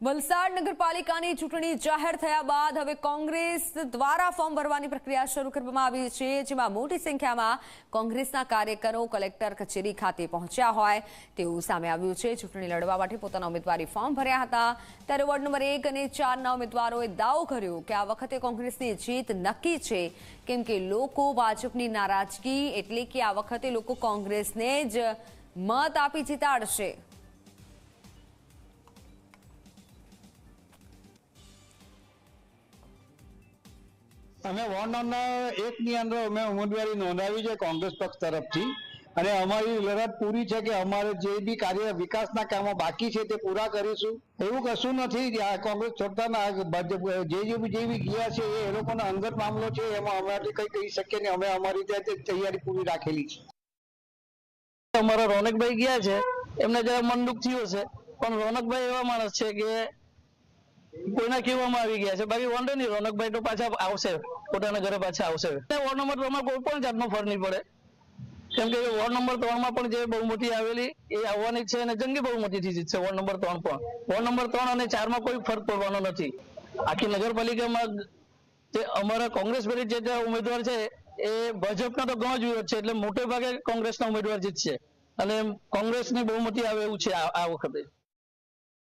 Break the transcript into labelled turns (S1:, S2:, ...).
S1: વલસાડ નગરપાલિકાની ચૂંટણી જાહેર થયા બાદ હવે કોંગ્રેસ દ્વારા ફોર્મ ભરવાની પ્રક્રિયા શરૂ કરવામાં આવી છે, જેમાં મોટી સંખ્યામાં કોંગ્રેસના કાર્યકરો કલેક્ટર કચેરી ખાતે પહોંચ્યા હોય તેવું સામે આવ્યું છે. ચૂંટણી લડવા માટે પોતાના ઉમેદવારી ફોર્મ ભર્યા હતા. ત્યારે વોર્ડ નંબર એક અને ચારના ઉમેદવારોએ દાવો કર્યો કે આ વખતે કોંગ્રેસની જીત નક્કી છે. કેમ કે લોકો ભાજપની નારાજગી એટલે કે આ વખતે લોકો કોંગ્રેસને જ મત આપી જીતાડશે.
S2: અમે વોર્ડ નંબર એક ની અંદર અમે ઉમેદવારી નોંધાવી છે કોંગ્રેસ પક્ષ તરફથી. અને અમારી લડત પૂરી છે કે અમારે જે બી કાર્ય વિકાસના કામો બાકી છે તે પૂરા કરીશું. એવું કશું નથી. કોંગ્રેસ છોડતા જે જે બી ગયા છે, એ લોકોનો અંગત મામલો છે, એમાં અમારાથી કઈ કહી શકીએ નહીં. અમે અમારી ત્યાં તૈયારી પૂરી રાખેલી છે.
S3: અમારા રોનકભાઈ ગયા છે. એમને જરા મન દુઃખ થયું હશે. પણ રોનકભાઈ એવા માણસ છે કે કોઈના કહેવામાં આવી ગયા છે? બાકી વાંધો નહીં, રોનકભાઈ તો પાછા આવશે. પોતાના ઘરે પાછા આવશે. વોર્ડ નંબર ત્રણમાં કોઈ પણ જાતનો ફર નહીં પડે. કેમ કે વોર્ડ નંબર ત્રણમાં પણ જે બહુમતી આવેલી, એ આવવાની છે અને જંગી બહુમતીથી જીતશે વોર્ડ નંબર ત્રણ પણ. વોર્ડ નંબર ત્રણ અને ચારમાં કોઈ ફરક પડવાનો નથી. આખી નગરપાલિકામાં જે અમારા કોંગ્રેસ વિરુદ્ધ જે ઉમેદવાર છે, એ ભાજપના તો ઘણો જ વિરોધ છે, એટલે મોટે ભાગે કોંગ્રેસના ઉમેદવાર જીતશે. અને કોંગ્રેસની બહુમતી આવે એવું છે આ વખતે.